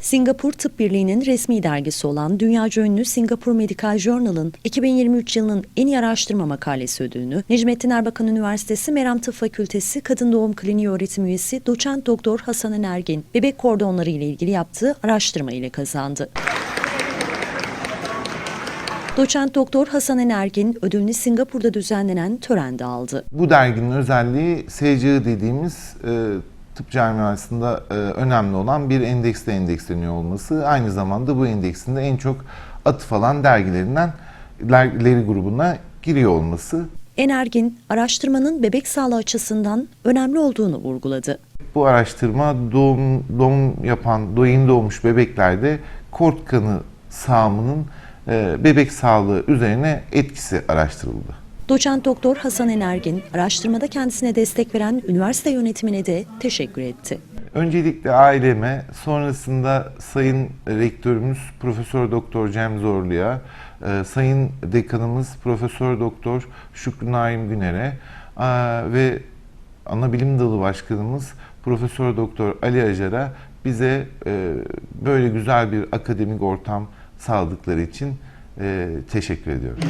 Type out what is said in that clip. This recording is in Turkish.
Singapur Tıp Birliği'nin resmi dergisi olan dünyaca ünlü Singapur Medical Journal'ın 2023 yılının en iyi araştırma makalesi ödülünü Necmettin Erbakan Üniversitesi Meram Tıp Fakültesi Kadın Doğum Kliniği öğretim üyesi doçent doktor Hasan Energin bebek kordonları ile ilgili yaptığı araştırma ile kazandı. Doçent Doktor Hasan Energin ödülünü Singapur'da düzenlenen törende aldı. Bu derginin özelliği SCI dediğimiz e, tıp camiasında e, önemli olan bir endekste endeksleniyor olması. Aynı zamanda bu endeksin de en çok atıf alan dergilerinden dergileri grubuna giriyor olması. Energin, araştırmanın bebek sağlığı açısından önemli olduğunu vurguladı. Bu araştırma doğum, doğum yapan, doğum doğmuş bebeklerde kort kanı sağımının e, bebek sağlığı üzerine etkisi araştırıldı. Doçent Doktor Hasan Energin, araştırmada kendisine destek veren üniversite yönetimine de teşekkür etti. Öncelikle aileme, sonrasında Sayın Rektörümüz Profesör Doktor Cem Zorlu'ya, e, Sayın Dekanımız Profesör Doktor Şükrü Naim Güner'e e, ve ana bilim dalı başkanımız Profesör Doktor Ali Acar'a bize e, böyle güzel bir akademik ortam sağladıkları için teşekkür ediyorum.